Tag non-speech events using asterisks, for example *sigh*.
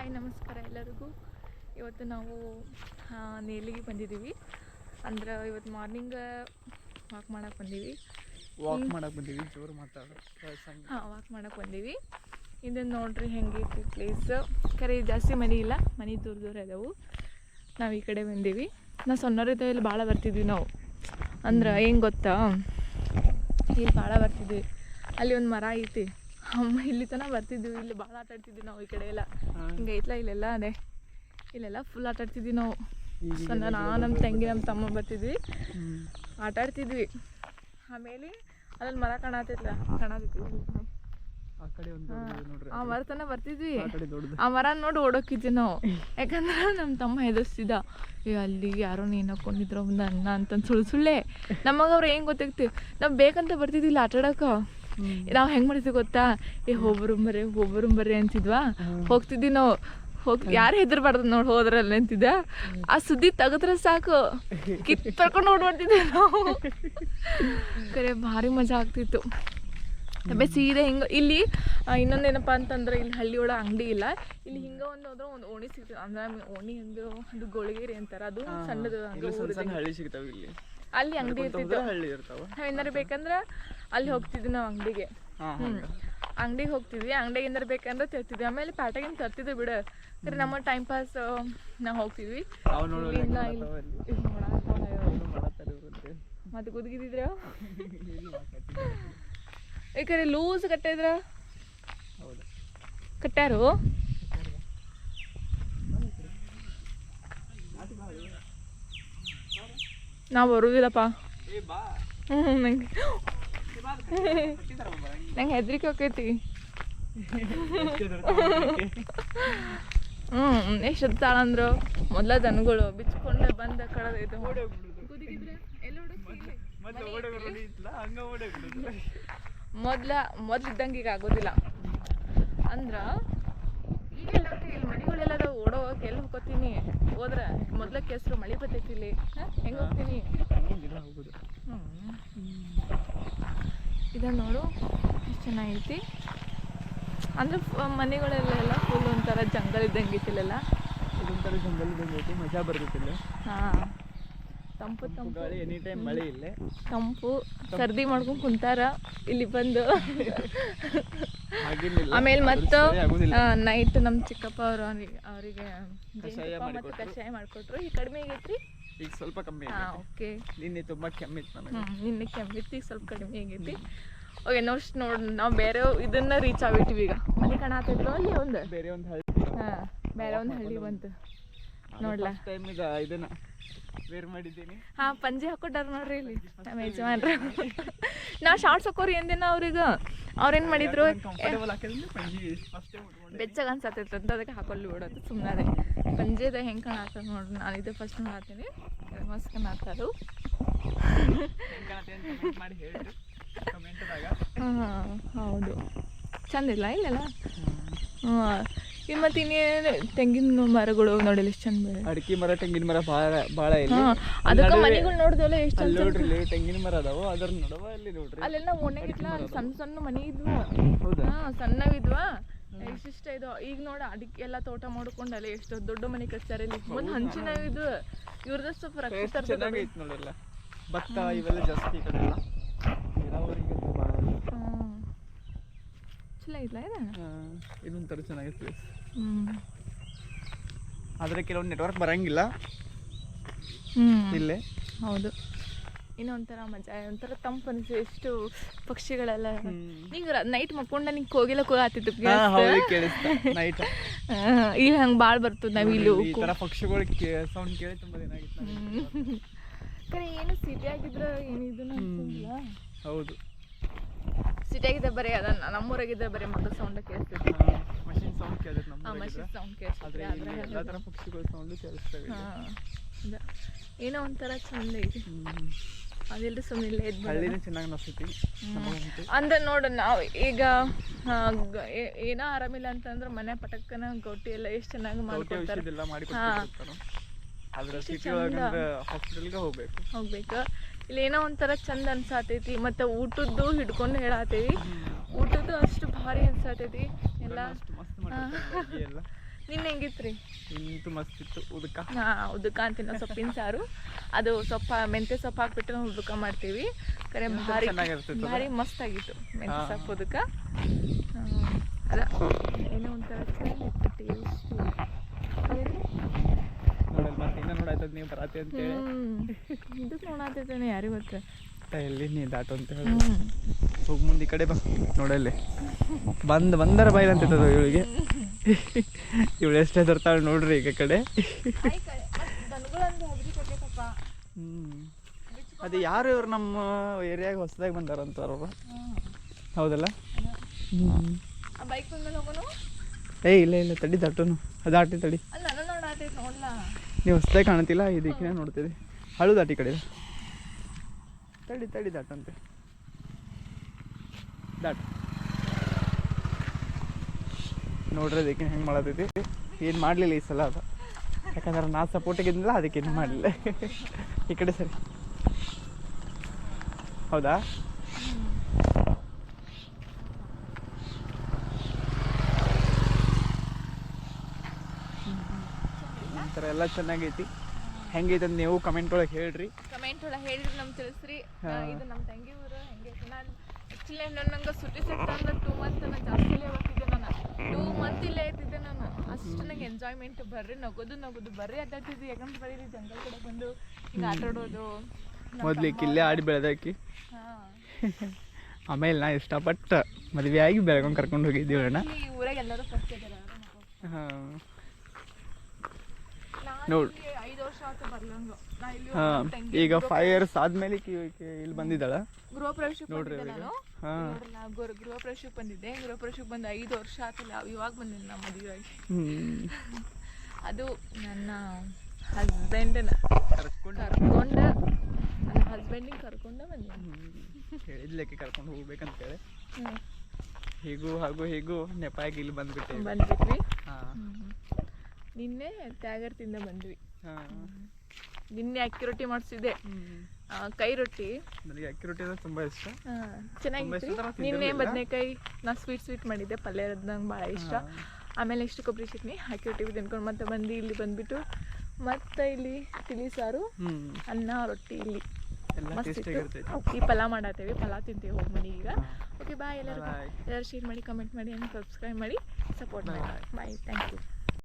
Hi ನಮಸ್ಕಾರ ಎಲ್ಲರಿಗೂ. ಇವತ್ತು ನಾವು ನೇಲಿಗೆ ಬಂದಿದ್ದೀವಿ. ಅಂದ್ರೆ ಇವತ್ತು ಮಾರ್ನಿಂಗ್ ವಾಕ್ ಮಾಡಕ್ಕೆ ಬಂದೀವಿ. ವಾಕ್ ಮಾಡಕ್ ಬಂದೀವಿ ಜೋರು ಮಾತಾಡೋ ಹಾಂ ವಾಕ್ ಮಾಡಕ್ಕೆ ಬಂದೀವಿ. ಇದನ್ನು ನೋಡ್ರಿ ಹೆಂಗೈತಿ ಪ್ಲೇಸ್ ಕರೆ ಜಾಸ್ತಿ ಮನೆ ಇಲ್ಲ ಮನೆ ದೂರ ದೂರ ಇದಾವೆ ನಾವು ಈ ಕಡೆ ಬಂದೀವಿ. ನಾ ಸೊನ್ನೋರಿದ್ದ ಇಲ್ಲಿ ಭಾಳ ಬರ್ತಿದ್ವಿ ನಾವು. ಅಂದ್ರೆ ಹೆಂಗೆ ಗೊತ್ತಾ? ಇಲ್ಲಿ ಭಾಳ ಬರ್ತಿದ್ವಿ. ಅಲ್ಲಿ ಒಂದು ಮರ ಐತಿ. ಅಮ್ಮ ಇಲ್ಲಿ ತನಕ ಬರ್ತಿದ್ವಿ. ಇಲ್ಲಿ ಭಾಳ ಆಟ ಆಡ್ತಿದ್ವಿ ನಾವು ಈ ಕಡೆ ಎಲ್ಲ. ಹಿಂಗೆ ಐತ್ಲ ಇಲ್ಲೆಲ್ಲ ಅದೇ. ಇಲ್ಲೆಲ್ಲ ಫುಲ್ ಆಟ ಆಡ್ತಿದ್ವಿ ನಾವು. ಸಣ್ಣ ನಾ ನಮ್ಮ ತಂಗಿ ನಮ್ಮ ತಮ್ಮ ಬರ್ತಿದ್ವಿ. ಆಟ ಆಡ್ತಿದ್ವಿ. ಆಮೇಲೆ ಅಲ್ಲೊಂದು ಮರ ಕಾಣತಿಲ್ಲ ಕಾಣತಿದ್ವಿ ಆ ಮರ ತನ ಬರ್ತಿದ್ವಿ. ಆ ಮರ ನೋಡಿ ಓಡೋಕಿದ್ವಿ ನಾವು. ಯಾಕಂದ್ರೆ ನಮ್ಮ ತಮ್ಮ ಹೆದರ್ಸ್ತಿದ್ದ ಏ ಅಲ್ಲಿ ಯಾರೋ ನೀನು ಹಾಕೊಂಡಿದ್ರು ಒಂದು ಅನ್ನ ಅಂತಂದು ಸುಳ್ಳು ಸುಳ್ಳೆ. ನಮಗೆ ಅವ್ರು ಹೆಂಗೆ ಗೊತ್ತಾಗ್ತಿ? ನಾವು ಬೇಕಂತ ಬರ್ತಿದ್ವಿ ಇಲ್ಲಿ ಆಟ ಆಡಕ್ಕೆ. ನಾವು ಹೆಂಗ್ ಮಾಡಿದ್ವಿ ಗೊತ್ತಾ? ಏ ಹೋಗ್ಬರುಂಬರ್ರಿ ಬರ್ರಿ ಅಂತಿದ್ವಾ? ಹೋಗ್ತಿದ್ವಿ ನಾವು. ಹೋಗಿ ಯಾರು ಹೆದರ್ಬಾರ್ದು ನೋಡಿ ಹೋದ್ರಲ್ಲಿ ಅಂತಿದ್ದ? ಆ ಸುದ್ದಿ ತೆಗೆದ್ರೆ ಸಾಕು. ಕಿತ್ಪರ್ಕೊಂಡು ಓಡ್ಬರ್ತಿದ್ವಿ ನಾವು. ಕರೆ ಭಾರಿ ಮಜಾ ಆಗ್ತಿತ್ತು. ಅದೇ ಸೀದಾ ಹಿಂಗ ಇಲ್ಲಿ ಇನ್ನೊಂದೇನಪ್ಪ ಅಂತಂದ್ರೆ ಇಲ್ಲಿ ಹಳ್ಳಿ ಒಳಗೆ ಅಂಗಡಿ ಇಲ್ಲ. ಇಲ್ಲಿ ಹಿಂಗ ಒಂದು ಹೋದ್ರೆ ಒಂದು ಓಣಿ ಸಿಗ್ತದೆ. ಅಂದ್ರೆ ಓಣಿ ಅಂದ್ರೆ ಅದು ಗೋಳಿಗೇರಿ ಅಂತಾರೆ. ಅದು ಸಣ್ಣದು ಹಳ್ಳಿ ಸಿಗ್ತಾವ ಇಲ್ಲಿ. ಅಲ್ಲಿ ಅಂಗಡಿ ಇರ್ತಿತ್ತು. ಏನಾರು ಬೇಕಂದ್ರ ಅಲ್ಲಿ ಹೋಗ್ತಿದ್ವಿ ನಾವು ಅಂಗಡಿಗೆ. ಅಂಗಡಿಗೆ ಹೋಗ್ತಿದ್ವಿ. ಅಂಗಡಿಗೆ ಏನಾರು ಬೇಕಂದ್ರೆ ತರ್ತಿದ್ವಿ. ಆಮೇಲೆ ಪ್ಯಾಟಾಗಿನ ತರ್ತಿದ್ವಿ ಬಿಡು. ಅಂದ್ರೆ ನಮ್ಮ ಟೈಮ್ ಪಾಸ್ ನಾವು ಹೋಗ್ತಿದ್ವಿ. ಮತ್ತೆ ಕುದ್ಗಿದ್ರ ಯಾಕಂದ್ರೆ ಲೂಸ್ ಕಟ್ಟಿದ್ರ? ಕಟ್ಟಾರು ನಾವು ಬರುವುದಿಲ್ಲಪ್ಪ. ಏ ಬಾ. ಹ್ಞೂ ನಂಗೆ. ಹೆದ್ರಿಕೆ ಹೋಕೈತಿ *laughs* ಹ್ಞೂ ಎಷ್ಟು ತಾಳ ಅಂದ್ರು ಮೊದಲ ದನಗಳು ಬಿಚ್ಕೊಂಡು ಬಂದ ಕಳದೈತೆ ಮೊದ್ಲ ಮೊದ್ಲಿದ್ದಂಗೆ ಈಗ ಆಗೋದಿಲ್ಲ. ಅಂದ್ರ ಇಲ್ಲಿ ಮನೆಗಳೆಲ್ಲ ಓಡೋಗಕ್ಕೆ ಎಲ್ಲಿ ಹೋಗ್ಕೋತೀನಿ? ಹೋದ್ರ ಮೊದ್ಲ ಕೆಸರು ಮಳೆ ಬರ್ತೈತಿ ಇಲ್ಲಿ. ಹೆಂಗೆ ಹೋಗ್ತೀನಿ? ಇದನ್ನ ನೋಡು ಎಷ್ಟು ಚೆನ್ನಾಗೈತಿ. ಅಂದ್ರೆ ಮನೆಗಳಲ್ಲೆಲ್ಲ ಮನೆಗಳೆಲ್ಲ ಫುಲ್ ಒಂಥರ ಜಂಗಲ್ ಇದ್ದಂಗೆ ಇತ್ತಿಲ್ಲೆಲ್ಲ ಇದೊಂಥರ ಜಂಗಲ್ ಇದ್ದಂಗೆ ಐತಿ ಮಜಾ ಬರ್ತೈತಿಲ್ಲ ಹಾಂ. ತಂಪು ತಂಪು. ಎನಿ ಟೈಮ್ ಮಳೆ ಇಲ್ಲೇ. ತಂಪು. ಸರ್ದಿ ಮಾಡ್ಕೊಂಡು ಕುಂತಾರ ಇಲ್ಲಿ ಬಂದು. ಆಮೇಲೆ ಮತ್ತು ನೈಟ್ ನಮ್ಮ ಚಿಕ್ಕಪ್ಪ ಅವರು ಅವರಿಗೆ ಕಷಾಯ ಮತ್ತು ಮಾಡಿಕೊಟ್ರು. ಕಷಾಯ ಮಾಡಿಕೊಟ್ರು. ಈಗ ಕಡಿಮೆ ಆಗೈತ್ರಿ? ಈಗ ಸ್ವಲ್ಪ ಕಮ್ಮಿ ಹಾಂ ಓಕೆ. ನಿನ್ನೆ ತುಂಬಾ ಕೆಮ್ಮಿತ್ತು ನನಗೆ. ನಿನ್ನೆ ಕೆಮ್ಮಿತ್ತು ಈಗ ಸ್ವಲ್ಪ ಕಡಿಮೆ ಆಗೈತಿ. ಓಕೆ ನೋಸ್ಟ್ ನೋಡಿ ನಾವು ಬೇರೆ ಇದನ್ನ ರೀಚ್ ಆಗ್ಬಿಟ್ಟಿವಿ ಈಗ. ಮನೆ ಕಾಣತ್ತಿದ್ರು ಅಲ್ಲಿ ಒಂದು? ಬೇರೆ ಒಂದು ಹಳ್ಳಿ. ಹಾಂ ಬೇರೆ ಒಂದು ಹಳ್ಳಿ ಬಂತು. ನೋಡ್ಲಾ? ಟೈಮ್ ಇದನ್ನ ವೇರ್ ಮಾಡಿದ್ದೀನಿ. ಹಾಂ ಪಂಜೆ ಹಾಕೊಟ್ಟಾರ ನೋಡ್ರಿ ಇಲ್ಲಿ ನಮ್ಮ ಯಜಮಾನ್ರ. ನಾ ಶಾರ್ಟ್ಸ್ ಹಾಕೋರಿ ಎಂದಿನ ಅವ್ರಿಗೆ. ಅವ್ರೇನು ಮಾಡಿದ್ರು? ಬೆಚ್ಚಗ ಅನ್ಸತ್ತೈತೆ ಅಂತ ಅದಕ್ಕೆ ಹಾಕೊಳ್ಳಿ ಬಿಡೋದು ಸುಮ್ಮನೆ ಪಂಜೆದ ಹೆಂಗೆ ಕಾಣತ್ತ ನೋಡ್ರಿ ನಾನು ಇದು ಫಸ್ಟ್ ನೋಡತ್ತೀನಿ ಮಸ್ತ್ ಹಾಂ ಹೌದು. ಚಂದಿಲ್ಲ ಇಲ್ಲೆಲ್ಲ? ಹಾಂ ಇನ್ನು ಮತ್ತೆ ಇನ್ನೇನು ತೆಂಗಿನ ಮರಗಳು ನೋಡಿಲ್ಲ ಎಷ್ಟು ಚಂದ ಅಡಿಕೆ ಮರ ತೆಂಗಿನ ಮರ ಭಾಳ ಭಾಳ ಇಲ್ಲಿ. ಅದಕ್ಕೆ ಮನೆಗಳು ನೋಡಿದೆವಲ್ಲ ಎಷ್ಟು ಚಂದ ನೋಡ್ರಿ ಇಲ್ಲಿ ತೆಂಗಿನ ಮರ ಅದಾವ ಅದ್ರ ನಡುವ ಅಲ್ಲಿ ನೋಡ್ರಿ. ಅಲ್ಲೆಲ್ಲ ಅಲ್ಲಿ ಸಣ್ಣ ಸಣ್ಣ ಮನೆ ಇದ್ವು. ಹೌದಾ? ಸಣ್ಣವಿದ್ವಾ ಇಷ್ಟಿಷ್ಟ ಇದು ಈಗ ನೋಡ ಅಡಿಕೆ ಎಲ್ಲ ತೋಟ ಮಾಡ್ಕೊಂಡು ಅಲ್ಲ ಎಷ್ಟು ದೊಡ್ಡ ಮನೆ ಕಟ್ತಾರೆ ಇಲ್ಲಿ. ಒಂದು ಹಂಚಿನ ಇದು ಇವ್ರದ ಸ್ವಲ್ಪ ರಕ್ಷಿಸ್ತಾರೆ ಚೆನ್ನಾಗೈತೆ ನೋಡಿಲ್ಲ. ಭತ್ತ ಇವೆಲ್ಲ ಜಾಸ್ತಿ ಕಡೆ ನೀರಾವರಿಗೆ ಭಾಳ. ಚಲೋ ಇದು? ಇದೊಂಥರ ಚೆನ್ನಾಗೈತೆ ಪ್ಲೇಸ್ ಆದರೆ ಕೆಲವೊಂದು ನೆಟ್ವರ್ಕ್ ಬರಂಗಿಲ್ಲ. ಇಲ್ಲೇ. ಹೌದು. ಇನ್ನೊಂಥರ ಮಜಾ ಒಂಥರ ತಂಪು ಅನಿಸ್ತು ಎಷ್ಟು ಪಕ್ಷಿಗಳೆಲ್ಲ. ನಿಂಗೆ ನೈಟ್ ಮಕ್ಕೊಂಡ ನಿಂಗೆ ಕೋಗಿಲ ಕೋ ಆತಿತ್ತು ಹೌದು ಕೇಳಿಸ್ತಾ. *laughs* ನೈಟ್ ಇಲ್ಲಿ ಹಂಗೆ ಭಾಳ ಬರ್ತದೆ ನಾವು ಇಲ್ಲಿ. ಈ ಪಕ್ಷಿಗಳು ಸೌಂಡ್ ಕೇಳಿ ತುಂಬಾ ದಿನ ಆಗಿತ್ತು ಕರೆ ಏನು ಸಿಟಿ ಆಗಿದ್ರೆ ಅನ್ಸಂಗಿಲ್ಲ ಹೌದು. ಸಿಟಿ ಆಗಿದ್ದ ಬರೀ ಅದ ನಮ್ಮೂರಾಗಿದ್ದ ಬರೀ ಮಗ ಸೌಂಡ್ ಕೇಳಿಸ್ತೈತಿ ಮಷಿನ್ ಸೌಂಡ್ ಕೇಳಿದ್ರೆ ನಮ್ಮ ಮಷಿನ್ ಸೌಂಡ್ ಇಲ್ಲಿ ಆದ್ರೆ ಎಲ್ಲ ತರ ಪಕ್ಷಿಗಳ ಸೌಂಡ್ ಕೇಳಿಸ್ತವೆ. ಏನೋ ಒಂಥರ ಚಂದ ಇದೆ. ಅದೆಲ್ಲ ಸುಮ್ಮನೆ ಇಲ್ಲೇ ಹಳ್ಳಿನ ಚೆನ್ನಾಗಿ ನಸ್ತೈತಿ ನಮಗಂತೂ ಅಂದ್ರೆ ನೋಡು ನಾವು ಈಗ ಏನೋ ಆರಾಮಿಲ್ಲ ಅಂತಂದ್ರೆ ಮನೆ ಪಟಕ್ಕನ ಗೌಟಿ ಎಲ್ಲ ಎಷ್ಟು ಚೆನ್ನಾಗಿ ಮಾಡ್ಕೊಡ್ತಾರೆ. ಎಷ್ಟು ಸಿಟಿ ಒಳಗೆ ಒಳಗಂದ್ರೆ ಹಾಸ್ಪಿಟಲ್ಗೆ ಹೋಗ್ಬೇಕು. ಹೋಗ್ಬೇಕು. ಇಲ್ಲಿ ಏನೋ ಒಂಥರ ಚಂದ ಅನ್ಸಾತೈತಿ. ಮತ್ತೆ ಊಟದ್ದು ಹಿಡ್ಕೊಂಡು ಹೇಳಾತೇವಿ. ಊಟದ್ದು ಅಷ್ಟು ಭಾರಿ ಅನ್ಸಾತೈತಿ. ಎಲ್ಲ. ನಿನ್ನ ಹೆಂಗಿತ್ರಿ? ನಿಂತು ಮಸ್ತ್ ಇತ್ತು ಉದಕ. ಹಾ ಉದಕ ಅಂತಿನ ಸೊಪ್ಪಿನ ಸಾರು. ಅದು ಸೊಪ್ಪ ಮೆಂತೆ ಸೊಪ್ಪ ಹಾಕ್ಬಿಟ್ಟು ನಾವು ಉದಕ ಮಾಡ್ತೀವಿ. ಕರೆ ಭಾರಿ? ಭಾರಿ ಮಸ್ತ್ ಆಗಿತ್ತು ಮೆಂತ್ಯ ಹಾ. ಸೊಪ್ಪು ಉದಕ. ಅದ ಏನೋ ಒಂಥರ ಚೆನ್ನಾಗಿತ್ತು ಟೇಸ್ಟ್ ನೋಡಲ್ ಮತ್ತೆ ಇನ್ನ ನೋಡಾಯ್ತದ ನೀವು ಬರತ್ತೆ ಅಂತೇಳಿ. ಇದಕ್ಕೆ ನೋಡಾತೈತೇನೆ ಯಾರಿಗೆ ಗೊತ್ತ ಎಲ್ಲಿ ನೀ ದಾಟು ಅಂತ ಹೇಳಿ. ಹೋಗಿ ಮುಂದೆ ಈ ಕಡೆ ಬಾ. ನೋಡಲ್ಲಿ ಬಂದ್ ಬಂದರ ಅಂತದ ಇವಳಿಗೆ. ಇವಳು ಎಷ್ಟು ತರ್ತಾಳೆ ನೋಡ್ರಿ ಈಗ ಕಡೆ. ಅದು ಯಾರು ಇವ್ರು ನಮ್ಮ ಏರಿಯಾಗ ಹೊಸದಾಗಿ ಬಂದಾರಂತಾರ ಅವರು? ಹೌದಲ್ಲ? ಏ ಇಲ್ಲ ಇಲ್ಲ ತಡಿ ದಾಟೋನು. ಅದು ಆಟಿ ತಡಿ. ನೀವು ಹೊಸದಾಗಿ ಕಾಣತಿಲ್ಲ ಇದಕ್ಕೆ ನೋಡ್ತೀವಿ ಹಳು ದಾಟಿ ಕಡೆ. ತಡಿ ತಡಿ ದಾಟಂತೆ ದಾಟ. ನೋಡ್ರಿ ಅದಕ್ಕೆ ಹೆಂಗೆ ಮಾಡತೈತಿ ಏನು ಮಾಡಲಿಲ್ಲ ಈ ಸಲ ಅದು. ಯಾಕಂದ್ರೆ ನಾ ಸಪೋರ್ಟಿಗಿದ್ದಿಲ್ಲ ಅದಕ್ಕೆ ಏನು ಮಾಡಲಿಲ್ಲ. ಈ ಕಡೆ ಸರಿ. ಹೌದಾ? ಎಲ್ಲ ಚೆನ್ನಾಗೈತಿ. ಹೆಂಗೈತೆ ಅಂತ ನೀವು ಕಮೆಂಟ್ ಒಳಗೆ ಹೇಳ್ರಿ. ಕಮೆಂಟ್ ಒಳಗೆ ಹೇಳಿದ್ರೆ ನಮ್ಗೆ ತಿಳಿಸ್ರಿ. ಇದು ನಮ್ಮ ತಂಗಿ ಊರು ಹೆಂಗೆ ನಾನು ಆ್ಯಕ್ಚುಲಿ ನಂಗೆ ಸುಟ್ಟಿ ಸೆಟ್ ಅಂದ್ರೆ ಟೂ ಮಂತ್ ನಾನು ಜಾಸ್ತಿ ಬರ್ತಿದ್ದೆ ನಾನು. ಟೂ ಮಂತ್ ಇಲ್ಲೇ ಇರ್ತಿದ್ದೆ ನಾನು. ಅಷ್ಟು ನಂಗೆ ಎಂಜಾಯ್ಮೆಂಟ್ ಬರ್ರಿ ನಗೋದು ನಗೋದು ಬರ್ರಿ. ಅಡ್ಡಾಡ್ತಿದ್ವಿ ಯಾಕಂದ್ರೆ ಬರೀ ಜಂಗಲ್ ಕಡೆ ಬಂದು ಹಿಂಗೆ ಆಟ ಆಡೋದು ಮೊದ್ಲಿಕ್ಕೆ ಇಲ್ಲೇ ಆಡಿ ಬೆಳೆದಾಕಿ *laughs* ಆಮೇಲೆ ನಾ ಇಷ್ಟಪಟ್ಟು ಮದುವೆ ಆಗಿ ಬೆಳಗೊಂಡು ಕರ್ಕೊಂಡು ಹೋಗಿದ್ದೀವಿ ಅಣ್ಣ. ಈ ಊರಾಗ ಎಲ್ಲರೂ ಫಸ್ಟ್ ಇದ್ದಾರೆ ಹಾಂ. ನೋಡ್. ಈಗ ಫೈವ್ ಇಯರ್ಸ್ ಆದ್ಮೇಲೆ ಇಲ್ಲಿ ಬಂದಿದ್ದಾಳ. ಗೃಹ ಪ್ರವೇಶಕ್ಕೆ ನೋಡ್ರಿ. ನಾನು. ಗೃಹ ಪ್ರವೇಶ ಪ್ರವೇಶಕ್ಕೆ ಬಂದಿದ್ದೆ. ಗೃಹ ಪ್ರವೇಶಕ್ಕೆ ಬಂದು ಐದು ವರ್ಷ ಆತಲ್ಲ ಇವಾಗ ಬಂದಿದ್ದೆ ನಮ್ಮ ಮದುವೆ ಅದು ನನ್ನ ಹಸ್ಬೆಂಡನ್ನ ಕರ್ಕೊಂಡು ಕರ್ಕೊಂಡ ನನ್ನ ಹಸ್ಬೆಂಡಿಗೆ ಕರ್ಕೊಂಡ ಬಂದೆ ಹೇಳಿದ್ಲಕ್ಕೆ ಕರ್ಕೊಂಡು ಹೋಗ್ಬೇಕಂತ ಹೇಳಿ. ಹೀಗೂ ಹಾಗೂ ಹೀಗೂ ನೆಪಾಗಿ ಇಲ್ಲಿ ಬಂದ್ಬಿಟ್ಟೆ. ಬಂದ್ಬಿಟ್ವಿ. ಹಾಂ ತ್ಯಾಗರ್ ತಿಂದ ಬಂದ್ವಿ. ನಿನ್ನೆ ಅಕ್ಕಿ ರೊಟ್ಟಿ ಮಾಡಿಸಿದ್ದೆ. ಕೈ ರೊಟ್ಟಿ. ನನಗೆ ಅಕ್ಕಿ ರೊಟ್ಟಿ ಅಂದ್ರೆ ತುಂಬಾ ಇಷ್ಟ. ಚೆನ್ನಾಗಿತ್ತು. ನಿನ್ನೆ. ಬದನೆಕಾಯಿ ನಾ ಸ್ವೀಟ್ ಸ್ವೀಟ್ ಮಾಡಿದ್ದೆ ಪಲ್ಯ ಇರೋದು ನಂಗೆ ಭಾಳ ಇಷ್ಟ. ಆಮೇಲೆ ಇಷ್ಟು ಕೊಬ್ಬರಿ ಚಟ್ನಿ ಅಕ್ಕಿ ರೊಟ್ಟಿ ತಿನ್ಕೊಂಡು ಮತ್ತೆ ಬಂದು ಇಲ್ಲಿ ಬಂದ್ಬಿಟ್ಟು ಮತ್ತೆ ಇಲ್ಲಿ ತಿಳಿ ಸಾರು ಅನ್ನ ರೊಟ್ಟಿ ಇಲ್ಲಿ. ಈ ಪಲಾವ್ ಮಾಡತ್ತೇವೆ ಪಲಾವ್ ತಿಂತೀವಿ ಹೋಗಿ ಮನೆಗೆ ಈಗ. ಓಕೆ ಬಾಯ್ ಎಲ್ಲರಿಗೂ. ಎಲ್ಲರೂ ಶೇರ್ ಮಾಡಿ ಕಮೆಂಟ್ ಮಾಡಿ ಆ್ಯಂಡ್ ಸಬ್ಸ್ಕ್ರೈಬ್ ಮಾಡಿ ಸಪೋರ್ಟ್ ಮಾಡಿ. Bye thank you